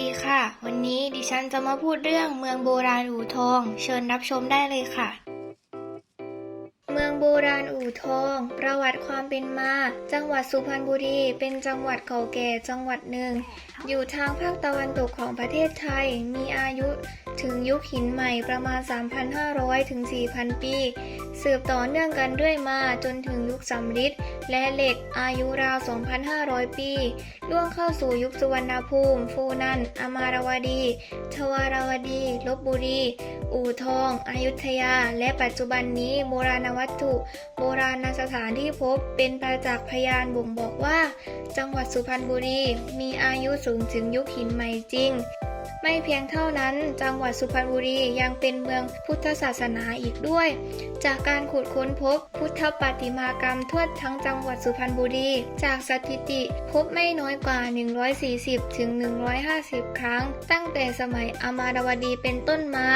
ดีค่ะ วันนี้ดิฉันจะมาพูดเรื่องเมืองโบราณอู่ทอง เชิญรับชมได้เลยค่ะ เมืองโบราณอู่ทอง ประวัติความเป็นมา จังหวัดสุพรรณบุรี เป็นจังหวัดเก่าแก่จังหวัดหนึ่ง อยู่ทางภาคตะวันตกของประเทศไทย มีอายุถึงยุคหินใหม่ประมาณ 3,500 ถึง 4,000 ปี สืบต่อเนื่องกันด้วยมาจนถึงยุคสำริด และเหล็กอายุราว 2,500 ปี ล่วงเข้าสู่ยุคสุวรรณภูมิ ฟูนันอมารวดีทวารวดี ลบบุรี อู่ทอง อยุธยา และปัจจุบันนี้โบราณวัตถุ โบราณสถานที่พบเป็นประจักษ์พยานบ่งบอกว่า จังหวัดสุพรรณบุรีมีอายุสูงถึงยุคหินใหม่จริง ไม่เพียงเท่านั้น จังหวัดสุพรรณบุรียังเป็นเมืองพุทธศาสนาอีกด้วย จากการขุดค้นพบพุทธปฏิมากรรมทั่วทั้งจังหวัดสุพรรณบุรี จากสถิติพบไม่น้อยกว่า 140 ถึง 150 ครั้ง ตั้งแต่สมัยอมารวดีเป็นต้นมา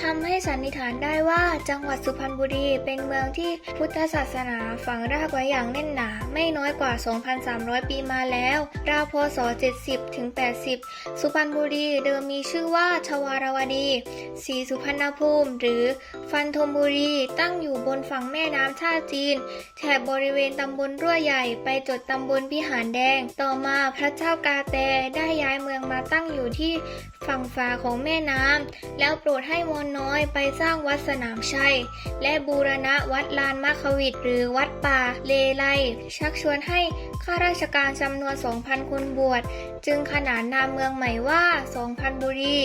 ทำให้สันนิษฐานได้ว่าจังหวัดสุพรรณบุรีเป็นเมืองที่พุทธศาสนาฝังรากไว้อย่างแน่นหนา ไม่น้อยกว่า 2,300 ปีมาแล้ว ราวพศ 70 ถึง 80 สุพรรณบุรีเดิมมีชื่อว่าชวารวดีศรีสุพรรณภูมิ หรือฟันธมบุรี ตั้งอยู่บนฝั่งแม่น้ำท่าจีน แถบบริเวณตำบลรั่วใหญ่ไปจดตำบลพิหารแดง ต่อมาพระเจ้ากาแตได้ย้ายเมืองมาตั้งอยู่ที่ฝั่งฝาของแม่น้ำแล้วโปรดให้มนน้อยไปสร้างวัดสนามชัย และบูรณะวัดลานมัคควิดหรือวัดป่าเลไลชักชวนให้ข้าราชการจำนวน 2,000 คนบวช จึงขนานนามเมืองใหม่ว่า 2,000บุรี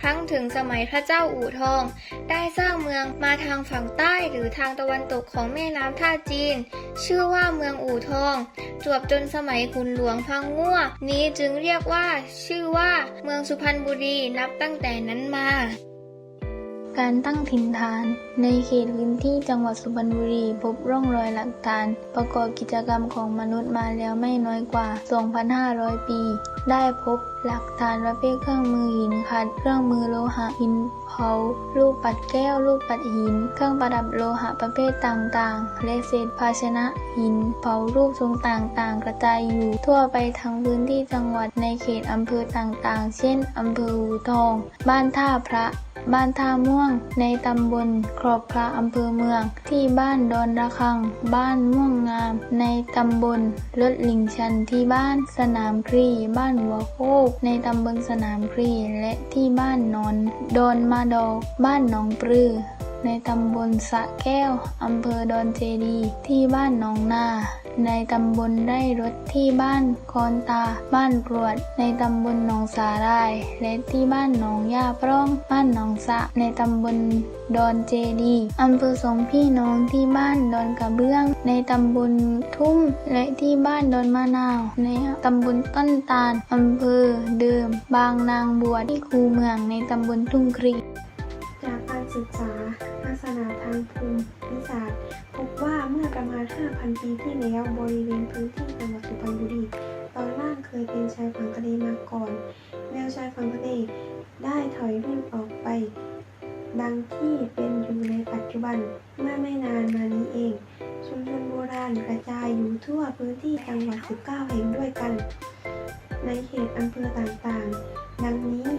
ครั้งถึงสมัยพระเจ้าอู่ทอง ได้สร้างเมืองมาทางฝั่งใต้หรือทางตะวันตกของแม่น้ำท่าจีน ชื่อว่าเมืองอู่ทอง จวบจนสมัยขุนหลวงพังงั่ว นี้จึงเรียกว่า ชื่อว่า เมืองสุพรรณบุรีนับตั้งแต่นั้นมา การตั้งถิ่นฐาน ในเขตพื้นที่จังหวัดสุพรรณบุรี พบร่องรอยหลักฐาน ประกอบกิจกรรมของมนุษย์มาแล้วไม่น้อยกว่า 2,500 ปี ได้พบหลักฐานประเภทเครื่องมือหินขัด เครื่องมือโลหะหินเผาลูกปัดแก้วลูกปัดหิน เครื่องประดับโลหะประเภทต่างๆ และเศษภาชนะหิน เผารูปทรงต่างๆ กระจายอยู่ ทั่วไปทั้งพื้นที่จังหวัดในเขตอำเภอต่างๆ เช่นอำเภออูทอง บ้านท่าพระ บ้านท่าม่วง ในตำบลครอบพระอำเภอเมือง ที่บ้านดอนระคัง บ้านม่วงงาม ในตำบลลดลิงชันที่บ้านสนามพรี บ้านหัวโคก ในตำบลสนามพรี และที่บ้านนอนดอนมาดอกบ้านหนองปลือในตำบลสะแก้ว อำเภอดอนเจดี ที่บ้านหนองนา ในตำบลไร่รถที่บ้านคอนตา บ้านกรวด ในตำบลหนองสาหร่าย และที่บ้านหนองย่าพร่อง บ้านหนองสะ ในตำบลดอนเจดีอำเภอสองพี่น้องที่บ้านดอนกระเบื้อง ในตำบลทุ่ม และที่บ้านดอนมะนาว ในตำบลต้นตาลอำเภอเดิม บางนางบวชที่คูเมืองในตำบลทุ่งครีจากการศึกษาลักษณะทางภูมิ 5,000 ปีที่แล้วบริเวณพื้นที่จังหวัดสุพรรณบุรีตอนล่างเคยเป็นชายฝั่งทะเลมาก่อน แนวชายฝั่งทะเลได้ถอยร่นออกไป ดังที่เป็นอยู่ในปัจจุบันเมื่อไม่นานมานี้เอง ชุมชนโบราณกระจายอยู่ทั่วพื้นที่จังหวัด 19 แห่งด้วยกัน ในเขตอำเภอต่างๆ ดังนี้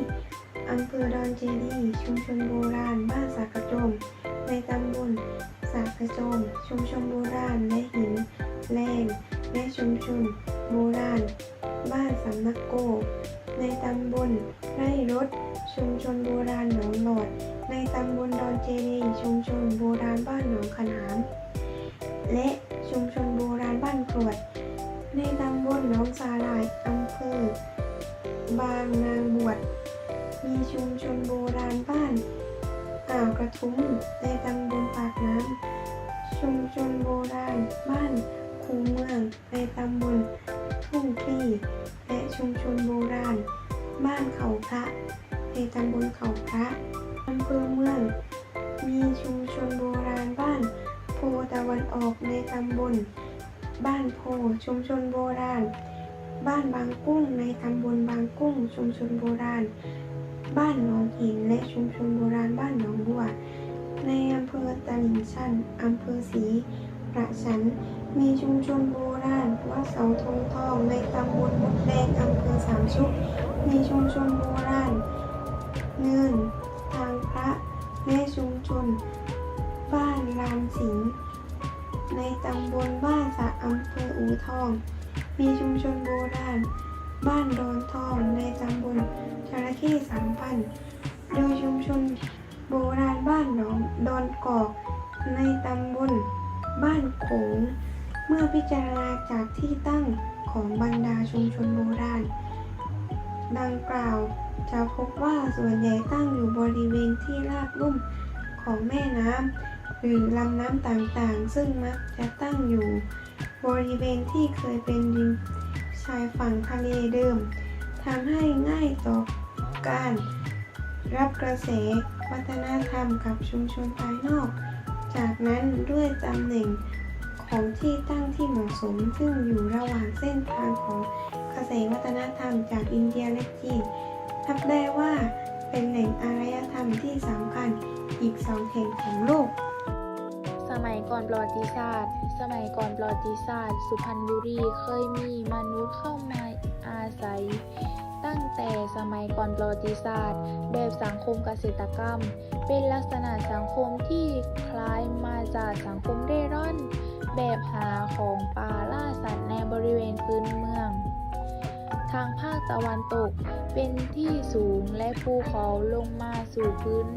อำเภอดอนเจดีย์ชุมชนโบราณ บ้านสากระโจมในตำบล สากระโจมชุมชนโบราณและหิน แรงและชุมชนโบราณ บ้านสำนักโก ในตำบลไร่รถ ชุมชนโบราณหนองหลอด ในตำบลดอนเจดีชุมชนโบราณบ้านหนองขนาม และชุมชนโบราณบ้านกรวด ในตำบลหนองสาหร่ายอำเภอ บางนางบวชมีชุมชนโบราณบ้าน อ่าวกระทุ้มในตำบลปากน้ำชุมชนโบราณบ้านคูเมือง ในตำบลทุ่งคลี่และชุมชนโบราณ บ้านเขาพระ ในตำบลเขาพระอำเภอเมือง มีชุมชนโบราณบ้านโพตะวันออกในตำบล บ้านโพชุมชนโบราณ บ้านบางกุ้งในตำบลบางกุ้งชุมชนโบราณ บ้านหนองหินและชุมชนโบราณบ้านหนองบัว ในอำเภอตลิ่งชันอำเภอศรีประชัน มีชุมชนโบราณวัดเสาธงทองในตำบลมดแดงอำเภอสามชุก มีชุมชนโบราณเนินทางพระและชุมชน บ้านลานสิงในตำบลบ้านสะอำเภออูทอง มีชุมชนโบราณ บ้านดอนทองในตำบล จระเข้สามพันโดยชุมชนโบราณบ้านหนองดอนกอก ในตำบลบ้านโขง เมื่อพิจารณาจากที่ตั้งของบรรดาชุมชนโบราณ ดังกล่าวจะพบว่าส่วนใหญ่ตั้งอยู่บริเวณที่ราบลุ่มของแม่น้ำหรือลำน้ำต่างๆ ซึ่งมักจะตั้งอยู่บริเวณที่เคยเป็นริมชายฝั่งทะเลเดิมทำให้ง่ายต่อ การรับกระแสวัฒนธรรมกับชุมชนภายนอก จากนั้นด้วยตำแหน่งของที่ตั้งที่เหมาะสม ซึ่งอยู่ระหว่างเส้นทางของกระแสวัฒนธรรมจากอินเดียและจีนนับได้ว่าเป็นแหล่งอารยธรรมที่สำคัญอีกสองแห่งของโลก สมัยก่อนประวัติศาสตร์ สมัยก่อนประวัติศาสตร์ สุพรรณบุรีเคยมีมนุษย์เข้ามาอาศัย ตั้งแต่สมัยก่อนประวัติศาสตร์ แบบสังคมเกษตรกรรม เป็นลักษณะสังคมที่คล้ายมาจากสังคมเร่ร่อน แบบหาของป่าล่าสัตว์ในบริเวณพื้นเมือง ทางภาคตะวันตกเป็นที่สูงและภูเขาลงมาสู่พื้น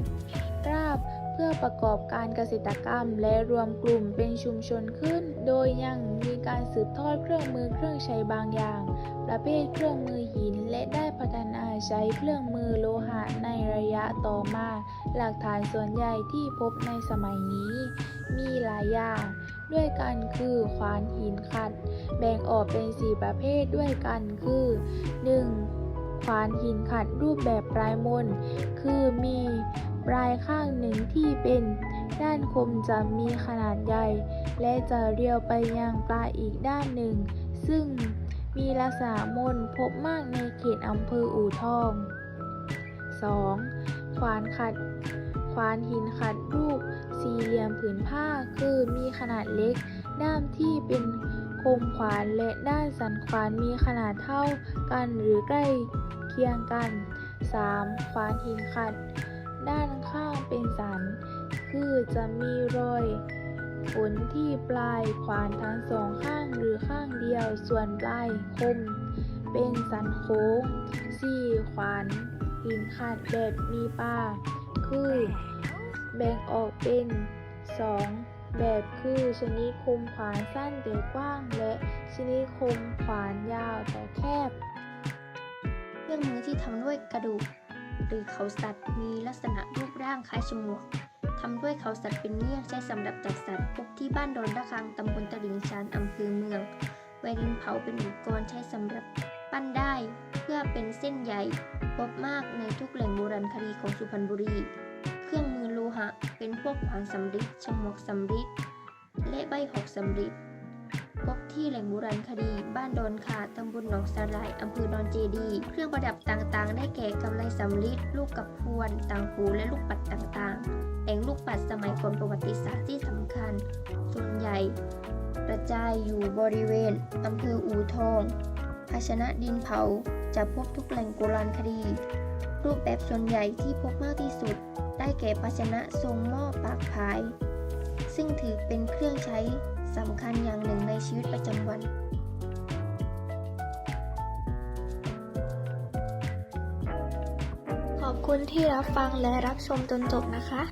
ราบ เพื่อประกอบการเกษตรกรรม และรวมกลุ่มเป็นชุมชนขึ้น โดยยังมีการสืบทอดเครื่องมือเครื่องใช้บางอย่าง ประเภทเครื่องมือหินและได้พัฒนาใช้เครื่องมือโลหะในระยะต่อมา หลักฐานส่วนใหญ่ที่พบในสมัยนี้ มีหลายอย่าง ด้วยกันคือขวานหินขัด แบ่งออกเป็น 4 ประเภทด้วยกันคือ 1. ขวานหินขัดรูปแบบปลายมน คือมี ปลายข้างหนึ่งที่เป็นด้านคมจะมีขนาดใหญ่ และจะเรียวไปยังปลายอีกด้านหนึ่ง ซึ่งมีลักษณะมนพบมากในเขตอำเภออู่ทอง 2. ขวานขัด ขวานหินขัดรูปสี่เหลี่ยมผืนผ้าคือมีขนาดเล็ก ด้ามที่เป็นคมขวานและด้านสันขวานมีขนาดเท่ากันหรือใกล้เคียงกัน 3. ขวานหินขัด ด้านข้างเป็นสัน คือจะมีรอยฝนที่ปลายขวานทั้งสองข้างหรือข้างเดียว ส่วนปลายคม เป็นสันโค้ง 4. ขวานหินขัดแบบมีปลาคือแบ่งออกเป็น2แบบคือชนิดคมขวานสั้นแต่กว้าง และชนิดคมขวานยาวแต่แคบ เครื่องมือที่ทำด้วยกระดูก หรือเขาสัตว์มีลักษณะรูปร่างคล้ายฉมวกทำด้วยเขาสัตว์เป็นเงี้ยงใช้สำหรับจับสัตว์พบที่บ้านดอนระฆังตำบลตลิ่งชันอำเภอเมืองไวรินเผาเป็นอุปกรณ์ใช้สำหรับปั้นได้ เพื่อเป็นเส้นใยพบมากในทุกแหล่งโบราณคดีของสุพรรณบุรี เครื่องมือโลหะ เป็นพวกขวานสำริดฉมวกสำริดและใบหอกสำริด พบที่แหล่งโบราณคดี บ้านดอนขาตำบลหนองสาหร่ายอำเภอดอนเจดี เครื่องประดับต่างๆ ได้แก่กำไลสำลิดลูกกับพวน ต่างหูและลูกปัดต่างๆ แหล่งลูกปัดสมัยก่อนประวัติศาสตร์ที่สำคัญ ส่วนใหญ่กระจายอยู่บริเวณอำเภออู่ทอง ภาชนะดินเผาจะพบทุกแหล่งโบราณคดี รูปแบบส่วนใหญ่ที่พบมากที่สุด ได้แก่ภาชนะทรงหม้อปากพาย ซึ่งถือเป็นเครื่องใช้ สำคัญอย่างหนึ่งในชีวิตประจำวัน ขอบคุณที่รับฟังและรับชมจนจบนะคะ